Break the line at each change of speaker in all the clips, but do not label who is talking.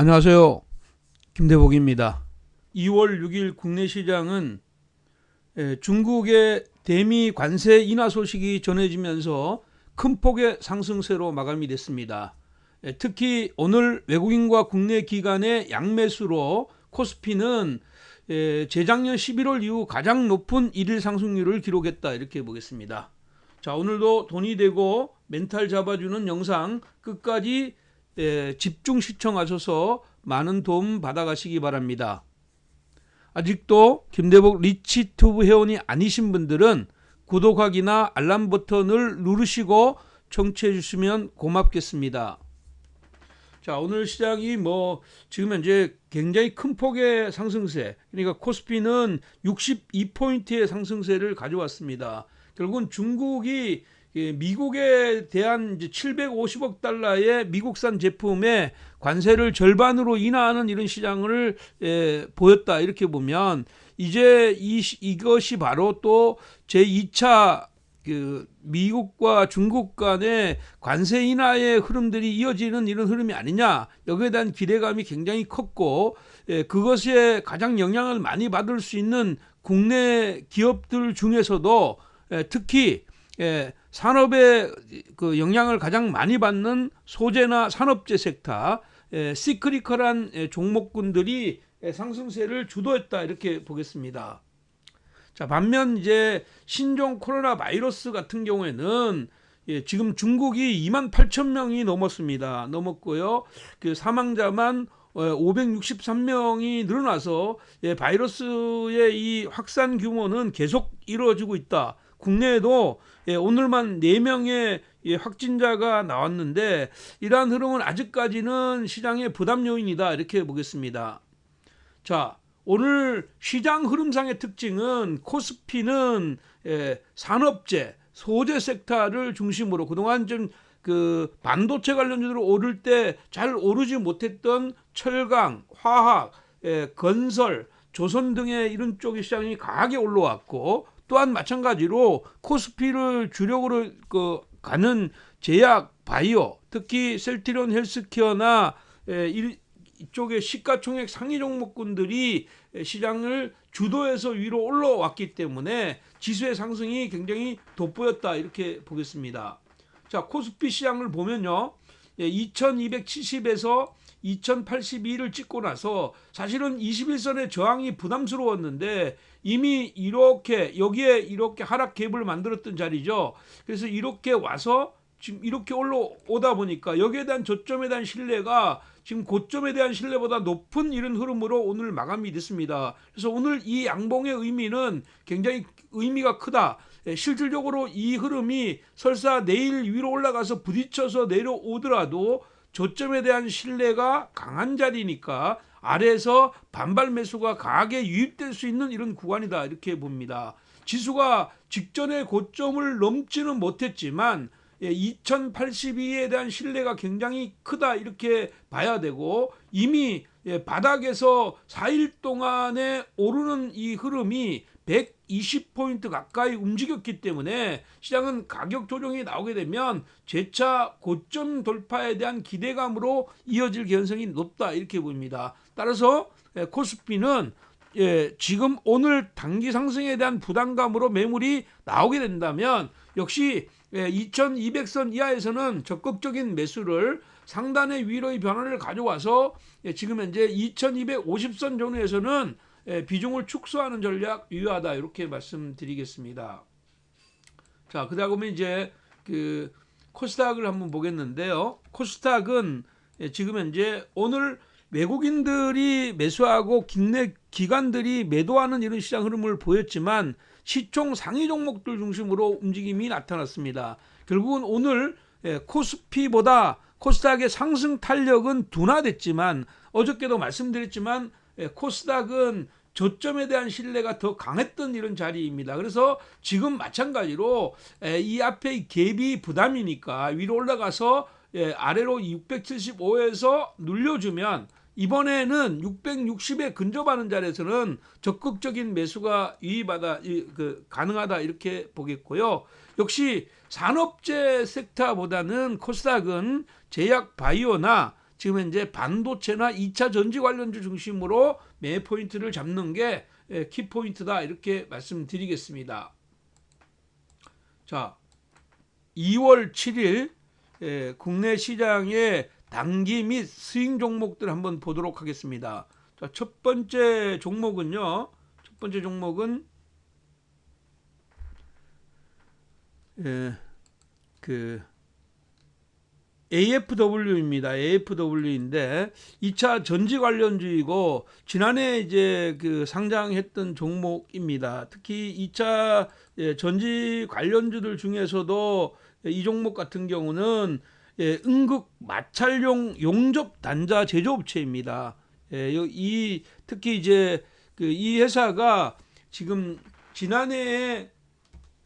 안녕하세요. 김대복입니다. 2월 6일 국내 시장은 에, 중국의 대미 관세 인하 소식이 전해지면서 큰 폭의 상승세로 마감이 됐습니다. 에, 특히 오늘 외국인과 국내 기관의 양매수로 코스피는 에, 재작년 11월 이후 가장 높은 일일 상승률을 기록했다 이렇게 보겠습니다. 자 오늘도 돈이 되고 멘탈 잡아주는 영상 끝까지 에, 집중 시청하셔서 많은 도움 받아가시기 바랍니다. 아직도 김대복 리치튜브 회원이 아니신 분들은 구독하기나 알람 버튼을 누르시고 청취해 주시면 고맙겠습니다. 자, 오늘 시장이 뭐 지금 현재 굉장히 큰 폭의 상승세. 그러니까 코스피는 62포인트의 상승세를 가져왔습니다. 결국은 중국이 예, 미국에 대한 이제 750억 달러의 미국산 제품의 관세를 절반으로 인하하는 이런 시장을 예, 보였다. 이렇게 보면 이제 이, 이것이 바로 또 제 2차 그 미국과 중국 간의 관세 인하의 흐름들이 이어지는 이런 흐름이 아니냐. 여기에 대한 기대감이 굉장히 컸고 예, 그것에 가장 영향을 많이 받을 수 있는 국내 기업들 중에서도 예, 특히 예, 산업의 그 영향을 가장 많이 받는 소재나 산업재 섹터, 예, 시크리컬한 예, 종목군들이 예, 상승세를 주도했다 이렇게 보겠습니다. 자 반면 이제 신종 코로나 바이러스 같은 경우에는 예, 지금 중국이 2만 8천 명이 넘었습니다. 넘었고요. 그 사망자만 563명이 늘어나서 예, 바이러스의 이 확산 규모는 계속 이루어지고 있다. 국내에도 예, 오늘만 4명의 예, 확진자가 나왔는데 이러한 흐름은 아직까지는 시장의 부담 요인이다 이렇게 보겠습니다. 자 오늘 시장 흐름상의 특징은 코스피는 예, 산업재 소재 섹터를 중심으로 그동안 좀 그 반도체 관련주로 오를 때 잘 오르지 못했던 철강, 화학, 예, 건설, 조선 등의 이런 쪽의 시장이 강하게 올라왔고 또한 마찬가지로 코스피를 주력으로 그 가는 제약, 바이오, 특히 셀티론 헬스케어나 이쪽의 시가총액 상위 종목군들이 시장을 주도해서 위로 올라왔기 때문에 지수의 상승이 굉장히 돋보였다 이렇게 보겠습니다. 자 코스피 시장을 보면요, 2270에서 2082를 찍고 나서 사실은 21선의 저항이 부담스러웠는데 이미 이렇게 여기에 이렇게 하락 갭을 만들었던 자리죠. 그래서 이렇게 와서 지금 이렇게 올라오다 보니까 여기에 대한 저점에 대한 신뢰가 지금 고점에 대한 신뢰보다 높은 이런 흐름으로 오늘 마감이 됐습니다. 그래서 오늘 이 양봉의 의미는 굉장히 의미가 크다. 예, 실질적으로 이 흐름이 설사 내일 위로 올라가서 부딪혀서 내려오더라도 저점에 대한 신뢰가 강한 자리니까 아래에서 반발 매수가 강하게 유입될 수 있는 이런 구간이다 이렇게 봅니다. 지수가 직전의 고점을 넘지는 못했지만 2082에 대한 신뢰가 굉장히 크다 이렇게 봐야 되고 이미 예, 바닥에서 4일 동안에 오르는 이 흐름이 120포인트 가까이 움직였기 때문에 시장은 가격 조정이 나오게 되면 재차 고점 돌파에 대한 기대감으로 이어질 개연성이 높다 이렇게 보입니다. 따라서 예, 코스피는 예, 지금 오늘 단기 상승에 대한 부담감으로 매물이 나오게 된다면 역시 예, 2200선 이하에서는 적극적인 매수를 상단의 위로의 변화를 가져와서 예, 지금 현재 2250선 전후에서는 예, 비중을 축소하는 전략 유효하다 이렇게 말씀드리겠습니다. 자, 그다 음에 이제 그 코스닥을 한번 보겠는데요. 코스닥은 예, 지금 현재 오늘 외국인들이 매수하고 국내 기관들이 매도하는 이런 시장 흐름을 보였지만 시총 상위 종목들 중심으로 움직임이 나타났습니다. 결국은 오늘 예, 코스피보다 코스닥의 상승 탄력은 둔화됐지만 어저께도 말씀드렸지만 예, 코스닥은 저점에 대한 신뢰가 더 강했던 이런 자리입니다. 그래서 지금 마찬가지로 예, 이 앞에 갭이 부담이니까 위로 올라가서 아래로 675에서 눌려주면 이번에는 660에 근접하는 자리에서는 적극적인 매수가 유의받아 그 가능하다 이렇게 보겠고요. 역시 산업재 섹터보다는 코스닥은 제약 바이오나 지금 현재 반도체나 2차 전지 관련주 중심으로 매 포인트를 잡는 게 예, 키포인트다 이렇게 말씀드리겠습니다. 자, 2월 7일 예, 국내 시장의 단기 및 스윙 종목들 한번 보도록 하겠습니다. 자, 첫 번째 종목은요. 첫 번째 종목은 예, 그 AFW입니다. AFW인데 2차 전지 관련주이고 지난해 이제 그 상장했던 종목입니다. 특히 2차 예, 전지 관련주들 중에서도 이 종목 같은 경우는 예, 응급 마찰용 용접 단자 제조업체입니다. 예, 요- 이 특히 이제 그이 회사가 지금 지난해에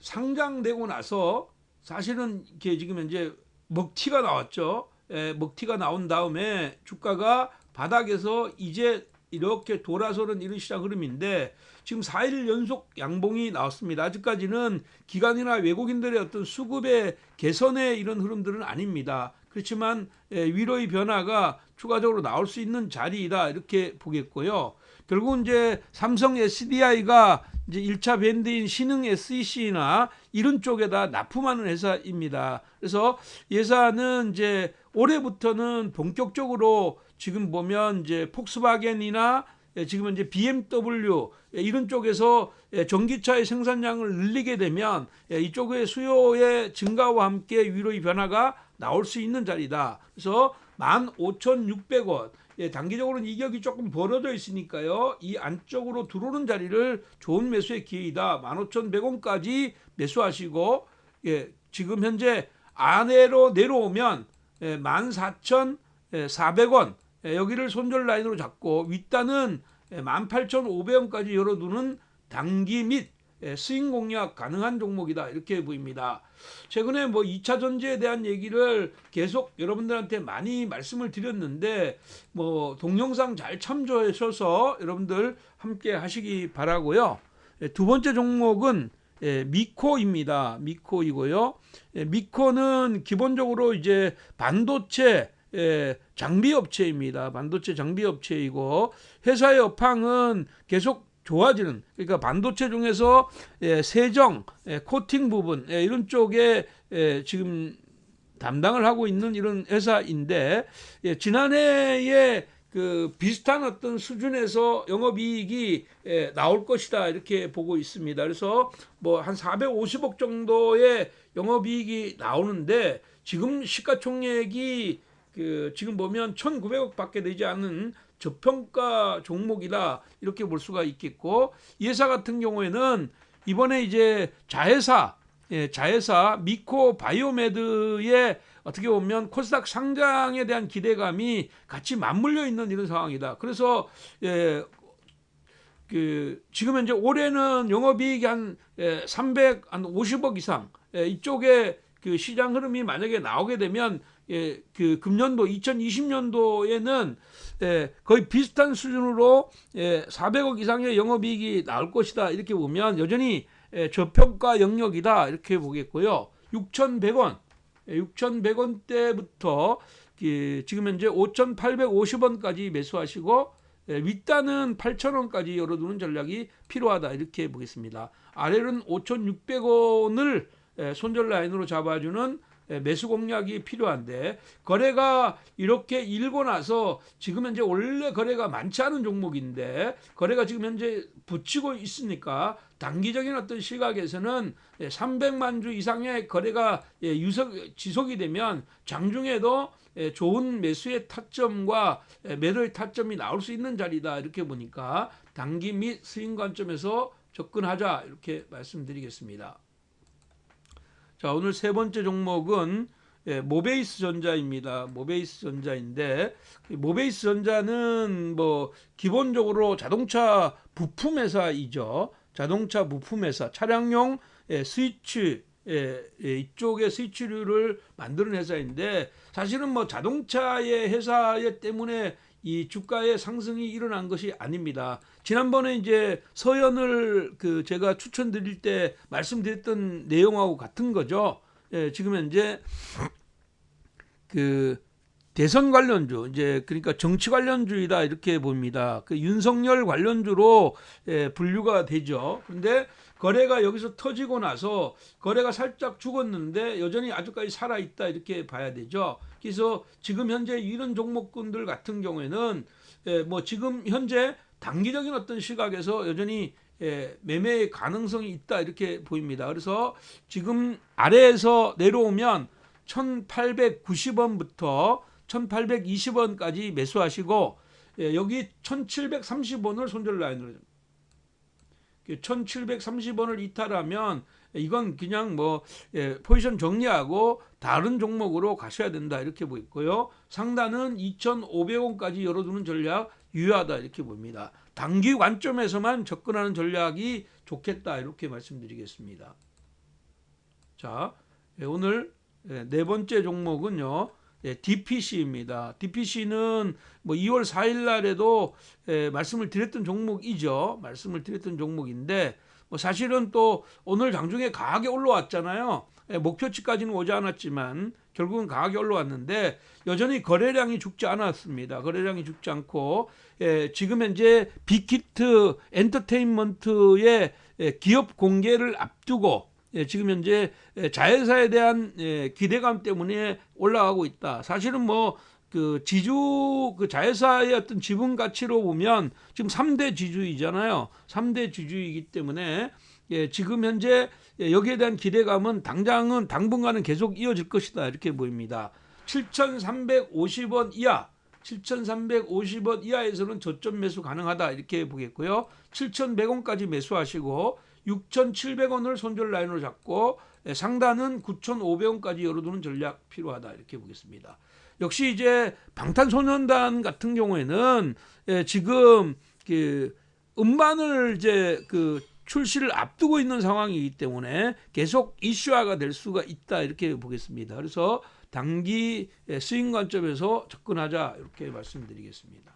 상장되고 나서 사실은 이게 지금 현재 먹튀가 나왔죠. 예, 먹튀가 나온 다음에 주가가 바닥에서 이제 이렇게 돌아서는 이런 시장 흐름인데 지금 4일 연속 양봉이 나왔습니다. 아직까지는 기관이나 외국인들의 어떤 수급의 개선의 이런 흐름들은 아닙니다. 그렇지만 예, 위로의 변화가 추가적으로 나올 수 있는 자리이다 이렇게 보겠고요. 결국 이제 삼성 SDI가 이제 1차 밴드인 신흥 SEC나 이런 쪽에다 납품하는 회사입니다. 그래서 이 회사는 이제 올해부터는 본격적으로 지금 보면 이제 폭스바겐이나 예, 지금 이제 BMW 예, 이런 쪽에서 예, 전기차의 생산량을 늘리게 되면 예, 이쪽의 수요의 증가와 함께 위로의 변화가 나올 수 있는 자리다. 그래서 15,600원. 예, 단기적으로는 이격이 조금 벌어져 있으니까요. 이 안쪽으로 들어오는 자리를 좋은 매수의 기회이다. 15,100원까지 매수하시고 예, 지금 현재 아래로 내려오면 예, 14,400원 예, 여기를 손절 라인으로 잡고 윗단은 예, 18,500원까지 열어두는 단기 및 예, 스윙 공략 가능한 종목이다 이렇게 보입니다. 최근에 뭐 2차 전지에 대한 얘기를 계속 여러분들한테 많이 말씀을 드렸는데 뭐 동영상 잘 참조하셔서 여러분들 함께 하시기 바라고요. 예, 두 번째 종목은 예, 미코입니다. 미코이고요. 예, 미코는 기본적으로 이제 반도체 예, 장비 업체입니다. 반도체 장비 업체이고 회사의 업황은 계속 좋아지는 그러니까 반도체 중에서 예, 세정, 예, 코팅 부분 예, 이런 쪽에 예, 지금 담당을 하고 있는 이런 회사인데 예, 지난해에 그 비슷한 어떤 수준에서 영업이익이 예, 나올 것이다 이렇게 보고 있습니다. 그래서 뭐 한 450억 정도의 영업이익이 나오는데 지금 시가총액이 그 지금 보면 1,900억 밖에 되지 않는 저평가 종목이다 이렇게 볼 수가 있겠고 이 회사 같은 경우에는 이번에 이제 자회사 예, 자회사 미코 바이오메드의 어떻게 보면 코스닥 상장에 대한 기대감이 같이 맞물려 있는 이런 상황이다. 그래서 예, 그 지금 현재 올해는 영업이익이 한 예, 350억 이상 예, 이쪽에 그 시장 흐름이 만약에 나오게 되면 예, 그 금년도 2020년도에는 예, 거의 비슷한 수준으로 예, 400억 이상의 영업이익이 나올 것이다 이렇게 보면 여전히 예, 저평가 영역이다 이렇게 보겠고요. 6,100원, 6,100원 대부터 지금 현재 5,850원까지 매수하시고 예, 윗단은 8,000원까지 열어두는 전략이 필요하다 이렇게 보겠습니다. 아래는 5,600원을 예, 손절 라인으로 잡아주는 예, 매수 공략이 필요한데 거래가 이렇게 일고 나서 지금 현재 원래 거래가 많지 않은 종목인데 거래가 지금 현재 붙이고 있으니까 단기적인 어떤 시각에서는 300만 주 이상의 거래가 예, 유석 지속이 되면 장중에도 예, 좋은 매수의 타점과 예, 매도의 타점이 나올 수 있는 자리다 이렇게 보니까 단기 및 스윙 관점에서 접근하자 이렇게 말씀드리겠습니다. 자 오늘 세 번째 종목은 예, 모베이스 전자입니다. 모베이스 전자인데 이 모베이스 전자는 뭐 기본적으로 자동차 부품 회사이죠. 자동차 부품 회사, 차량용 예, 스위치 예, 예, 이쪽의 스위치류를 만드는 회사인데 사실은 뭐 자동차의 회사에 때문에 이 주가의 상승이 일어난 것이 아닙니다. 지난번에 이제 서연을 그 제가 추천드릴 때 말씀드렸던 내용하고 같은 거죠. 예, 지금 현재 그 대선 관련주 이제 그러니까 정치 관련주이다 이렇게 봅니다. 그 윤석열 관련주로 예, 분류가 되죠. 그런데 거래가 여기서 터지고 나서 거래가 살짝 죽었는데 여전히 아직까지 살아 있다 이렇게 봐야 되죠. 그래서 지금 현재 이런 종목군들 같은 경우에는 예, 뭐 지금 현재 단기적인 어떤 시각에서 여전히 예, 매매의 가능성이 있다 이렇게 보입니다. 그래서 지금 아래에서 내려오면 1890원부터 1820원까지 매수하시고 예, 여기 1730원을 손절 라인으로 1730원을 이탈하면 이건 그냥 뭐 예, 포지션 정리하고 다른 종목으로 가셔야 된다 이렇게 보이고요. 상단은 2,500원까지 열어두는 전략 유효하다 이렇게 봅니다. 단기 관점에서만 접근하는 전략이 좋겠다 이렇게 말씀드리겠습니다. 자, 예, 오늘 예, 네 번째 종목은요. 예, DPC입니다. DPC는 뭐 2월 4일 날에도 예, 말씀을 드렸던 종목이죠. 말씀을 드렸던 종목인데 뭐 사실은 또 오늘 장중에 강하게 올라왔잖아요. 예, 목표치까지는 오지 않았지만 결국은 강하게 올라왔는데 여전히 거래량이 죽지 않았습니다. 거래량이 죽지 않고 예, 지금 현재 빅히트 엔터테인먼트의 예, 기업 공개를 앞두고 예, 지금 현재 예, 자회사에 대한 예, 기대감 때문에 올라가고 있다. 사실은 뭐 그 지주 그 자회사의 어떤 지분 가치로 보면 지금 3대 지주이잖아요. 3대 지주이기 때문에 예, 지금 현재 예, 여기에 대한 기대감은 당장은 당분간은 계속 이어질 것이다. 이렇게 보입니다. 7,350원 이하 7,350원 이하에서는 저점 매수 가능하다 이렇게 보겠고요. 7,100원까지 매수하시고 6,700원을 손절 라인으로 잡고 예, 상단은 9,500원까지 열어두는 전략 필요하다 이렇게 보겠습니다. 역시 이제 방탄소년단 같은 경우에는 예, 지금 그 음반을 이제 그 출시를 앞두고 있는 상황이기 때문에 계속 이슈화가 될 수가 있다 이렇게 보겠습니다. 그래서 단기 예, 스윙 관점에서 접근하자 이렇게 말씀드리겠습니다.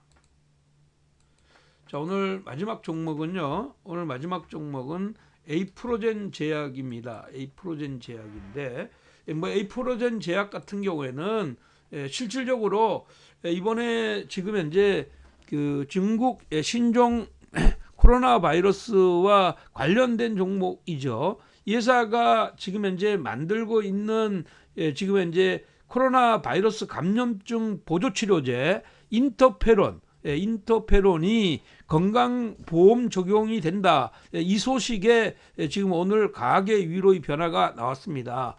자 오늘 마지막 종목은요. 오늘 마지막 종목은 에이프로젠 제약입니다. 에이프로젠 제약인데 예, 뭐 에이프로젠 제약 같은 경우에는 예, 실질적으로 예, 이번에 지금 현재 그 중국 예, 신종 코로나 바이러스와 관련된 종목이죠. 이 회사가 지금 현재 만들고 있는 예, 지금 현재 코로나 바이러스 감염증 보조 치료제 인터페론 예, 인터페론이 건강보험 적용이 된다. 예, 이 소식에 예, 지금 오늘 강하게 위로의 변화가 나왔습니다.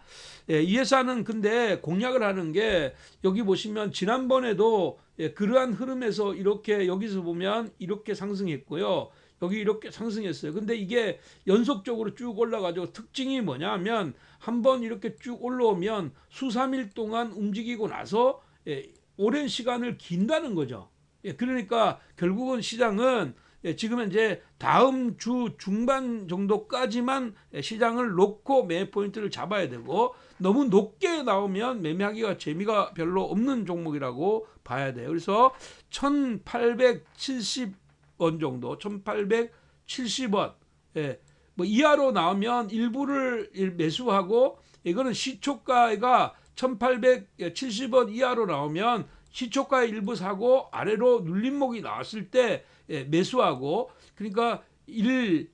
예, 이 회사는 근데 공략을 하는 게 여기 보시면 지난번에도 예, 그러한 흐름에서 이렇게 여기서 보면 이렇게 상승했고요. 여기 이렇게 상승했어요. 근데 이게 연속적으로 쭉 올라가지고 특징이 뭐냐면 한번 이렇게 쭉 올라오면 수삼일 동안 움직이고 나서 예, 오랜 시간을 긴다는 거죠. 예, 그러니까 결국은 시장은 예, 지금 현재 다음 주 중반 정도까지만 예, 시장을 놓고 매 포인트를 잡아야 되고 너무 높게 나오면 매매하기가 재미가 별로 없는 종목이라고 봐야 돼요. 그래서 1870원 정도, 1870원. 예. 뭐 이하로 나오면 일부를 매수하고 이거는 시초가가 1870원 이하로 나오면 시초가 일부 사고 아래로 눌림목이 나왔을 때 예, 매수하고 그러니까 1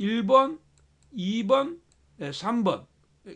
1번, 2번, 3번.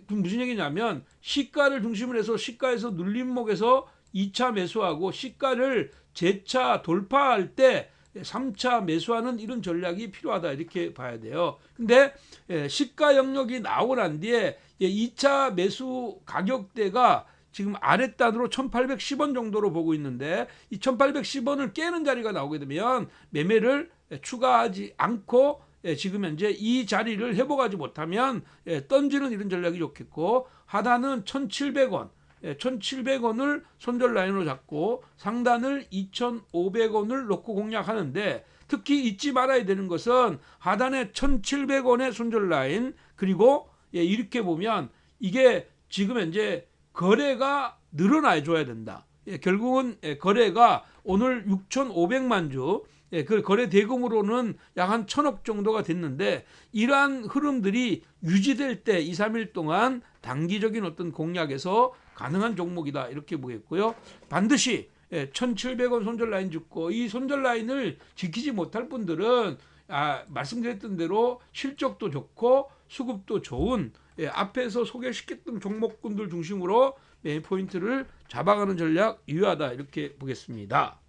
그럼 무슨 얘기냐면 시가를 중심으로 해서 시가에서 눌림목에서 2차 매수하고 시가를 재차 돌파할 때 3차 매수하는 이런 전략이 필요하다 이렇게 봐야 돼요. 근데 예, 시가 영역이 나오고 난 뒤에 2차 매수 가격대가 지금 아랫단으로 1810원 정도로 보고 있는데 이 1810원을 깨는 자리가 나오게 되면 매매를 추가하지 않고 예, 지금 현재 이 자리를 회복하지 못하면 예, 던지는 이런 전략이 좋겠고 하단은 1700원 1,700원을 손절 라인으로 잡고 상단을 2,500원을 놓고 공략하는데 특히 잊지 말아야 되는 것은 하단에 1,700원의 손절 라인 그리고 예, 이렇게 보면 이게 지금 현재 거래가 늘어나 줘야 된다. 예, 결국은 예, 거래가 오늘 6,500만 주 예, 그 거래 대금으로는 약 한 천억 정도가 됐는데 이러한 흐름들이 유지될 때 2, 3일 동안 단기적인 어떤 공략에서 가능한 종목이다 이렇게 보겠고요. 반드시 예, 1,700원 손절 라인 짚고 이 손절 라인을 지키지 못할 분들은 아, 말씀드렸던 대로 실적도 좋고 수급도 좋은 예, 앞에서 소개시켰던 종목군들 중심으로 메인 포인트를 잡아가는 전략 유효하다 이렇게 보겠습니다.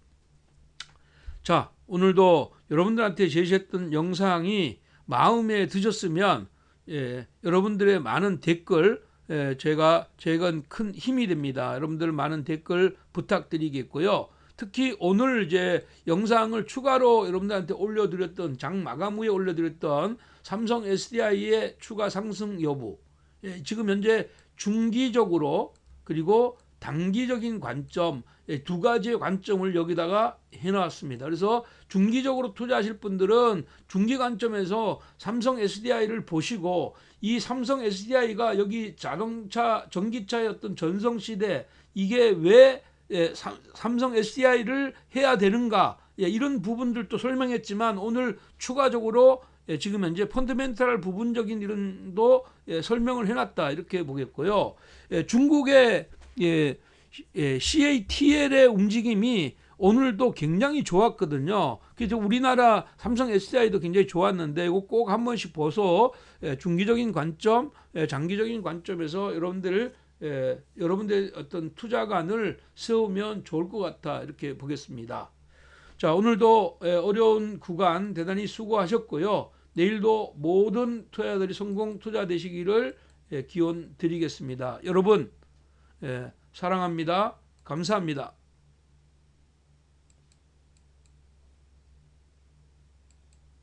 자 오늘도 여러분들한테 제시했던 영상이 마음에 드셨으면 예, 여러분들의 많은 댓글 예, 제가 제가 큰 힘이 됩니다. 여러분들 많은 댓글 부탁드리겠고요. 특히 오늘 이제 영상을 추가로 여러분들한테 올려드렸던 장 마감 후에 올려드렸던 삼성 SDI의 추가 상승 여부 예, 지금 현재 중기적으로 그리고 단기적인 관점 예, 두 가지의 관점을 여기다가 해놨습니다. 그래서 중기적으로 투자하실 분들은 중기 관점에서 삼성 SDI를 보시고 이 삼성 SDI가 여기 자동차 전기차의 어떤 전성 시대 이게 왜 예, 삼- 삼성 SDI를 해야 되는가 예, 이런 부분들도 설명했지만 오늘 추가적으로 예, 지금 현재 펀드멘탈 부분적인 이런도 예, 설명을 해놨다 이렇게 보겠고요. 예, 중국의 예, 예, CATL의 움직임이 오늘도 굉장히 좋았거든요. 그래서 우리나라 삼성 SDI도 굉장히 좋았는데 이거 꼭 한 번씩 보소 예, 중기적인 관점, 예, 장기적인 관점에서 여러분들 예, 여러분들 어떤 투자관을 세우면 좋을 것 같아 이렇게 보겠습니다. 자 오늘도 예, 어려운 구간 대단히 수고하셨고요. 내일도 모든 투자자들이 성공 투자 되시기를 예, 기원 드리겠습니다. 여러분 예, 사랑합니다. 감사합니다.